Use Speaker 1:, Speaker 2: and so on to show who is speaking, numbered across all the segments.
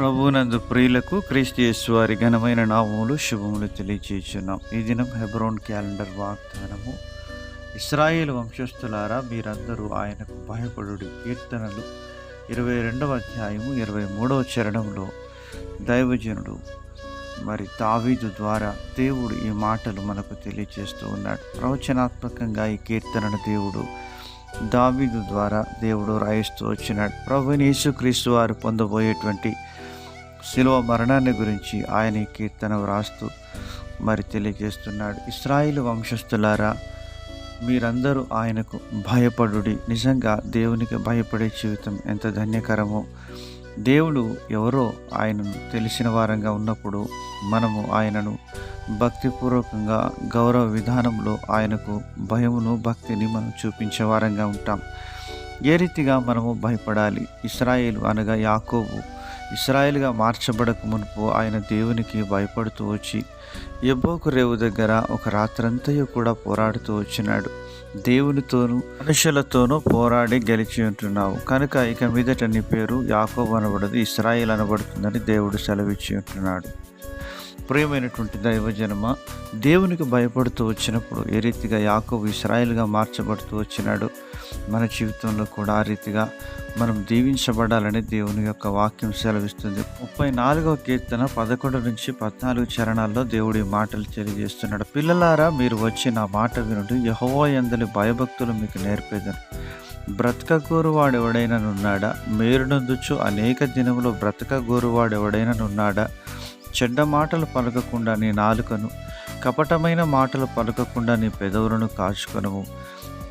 Speaker 1: ప్రభునందు ప్రియులకు క్రీస్తు వారి ఘనమైన నామములు శుభములు తెలియచేస్తున్నాం ఈ దినం హెబ్రోన్ క్యాలెండర్ వాగ్దానము ఇస్రాయేల్ వంశస్థులారా మీరందరూ ఆయనకు భయపడుడి. కీర్తనలు ఇరవై రెండవ అధ్యాయము ఇరవై మూడవ చరణంలో దైవజనుడు మరి తావీదు ద్వారా దేవుడు ఈ మాటలు మనకు తెలియజేస్తూ ఉన్నాడు. ప్రవచనాత్మకంగా ఈ కీర్తనను దేవుడు దావీదు ద్వారా దేవుడు రాయిస్తూ వచ్చినాడు. ప్రభుని యేసుక్రీస్తు వారు పొందబోయేటువంటి శిలువ మరణాన్ని గురించి ఆయన కీర్తన వ్రాస్తూ మరి తెలియజేస్తున్నాడు. ఇస్రాయిల్ వంశస్థులారా మీరందరూ ఆయనకు భయపడుడి. నిజంగా దేవునికి భయపడే జీవితం ఎంత ధన్యకరమో. దేవుడు ఎవరో ఆయనను తెలిసిన వారంగా ఉన్నప్పుడు మనము ఆయనను భక్తిపూర్వకంగా గౌరవ విధానంలో ఆయనకు భయమును భక్తిని మనం చూపించే వారంగా ఉంటాం. ఏ రీతిగా మనము భయపడాలి? ఇస్రాయేలు అనగా యాకోబు ఇస్రాయేల్గా మార్చబడక మునుపు ఆయన దేవునికి భయపడుతూ వచ్చి ఎబ్బోకు రేవు దగ్గర ఒక రాత్రంతయు కూడా పోరాడుతూ వచ్చినాడు. దేవునితోనూ మనుషులతోనూ పోరాడి గెలిచి ఉంటున్నావు. కనుక ఇక మీదట నీ పేరు యాకోబు అనబడదు ఇస్రాయిల్ అనబడుతుందని దేవుడు సెలవిచ్చి ఉంటున్నాడు. ప్రియమైనటువంటి దైవజనమ దేవునికి భయపడుతూ వచ్చినప్పుడు ఏ రీతిగా యాకోబు ఇస్రాయిల్గా మార్చబడుతూ వచ్చినాడు? మన జీవితంలో కూడా ఆ రీతిగా మనం దీవించబడాలని దేవుని యొక్క వాక్యం సెలవిస్తుంది. ముప్పై నాలుగవ కీర్తన పదకొండు నుంచి పద్నాలుగు చరణాల్లో దేవుడి మాటలు తెలియజేస్తున్నాడు. పిల్లలారా మీరు వచ్చి నా మాట వినుడు. యహోవా ఎందలి భయభక్తులు మీకు నేర్పేదని. బ్రతకగోరువాడు మీరు మేరునందుచు అనేక దినములు బ్రతకగోరువాడు ఎవడైనానున్నాడా చెడ్డ మాటలు పలకకుండా నీ నాలుకను కపటమైన మాటలు పలకకుండా నీ పెదవులను కాచుకొనము.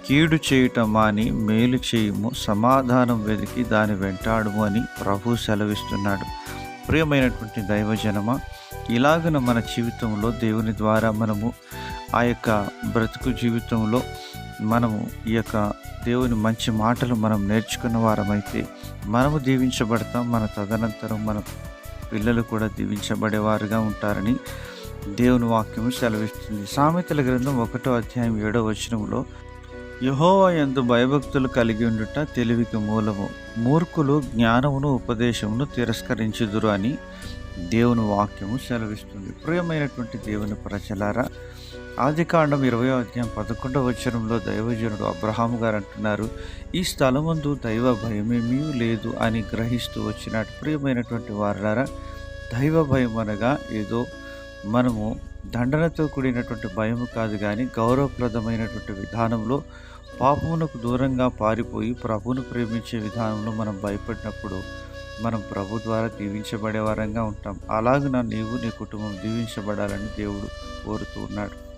Speaker 1: కీడు చేయటం మాని మేలు చేయుము సమాధానం వెతికి దాని వెంటాడుము అని ప్రభు సెలవిస్తున్నాడు. ప్రియమైనటువంటి దైవజనమ ఇలాగున మన జీవితంలో దేవుని ద్వారా మనము ఆ యొక్క బ్రతుకు జీవితంలో మనము ఈ యొక్క దేవుని మంచి మాటలు మనం నేర్చుకున్న వారమైతే మనము దీవించబడతాం మన తదనంతరం మన పిల్లలు కూడా దీవించబడేవారుగా ఉంటారని దేవుని వాక్యము సెలవిస్తుంది. సామెతల గ్రంథం ఒకటో అధ్యాయం ఏడో వచనంలో యహోవా ఎందు భయభక్తులు కలిగి ఉండుట తెలివికి మూలము. మూర్ఖులు జ్ఞానమును ఉపదేశమును తిరస్కరించుదురు అని దేవుని వాక్యము సెలవిస్తుంది. ప్రియమైనటువంటి దేవుని ప్రజలారా ఆదికాండం ఇరవై అధ్యాయం పదకొండవ వచ్చరంలో దైవజనుడు అబ్రహాం గారు అంటున్నారు ఈ స్థలమందు దైవ భయమేమీ లేదు అని గ్రహిస్తూ వచ్చినట్టు ప్రియమైనటువంటి వారులారా దైవ భయం అనగా ఏదో మనము దండనతో కూడినటువంటి భయము కాదు కానీ గౌరవప్రదమైనటువంటి విధానంలో పాపమునకు దూరంగా పారిపోయి ప్రభువును ప్రేమించే విధానంలో మనం భయపడినప్పుడు మనం ప్రభు ద్వారా దీవించబడే వారంగా ఉంటాం. అలాగున నీవు నీ కుటుంబం దీవించబడాలని దేవుడు కోరుతూ ఉన్నాడు.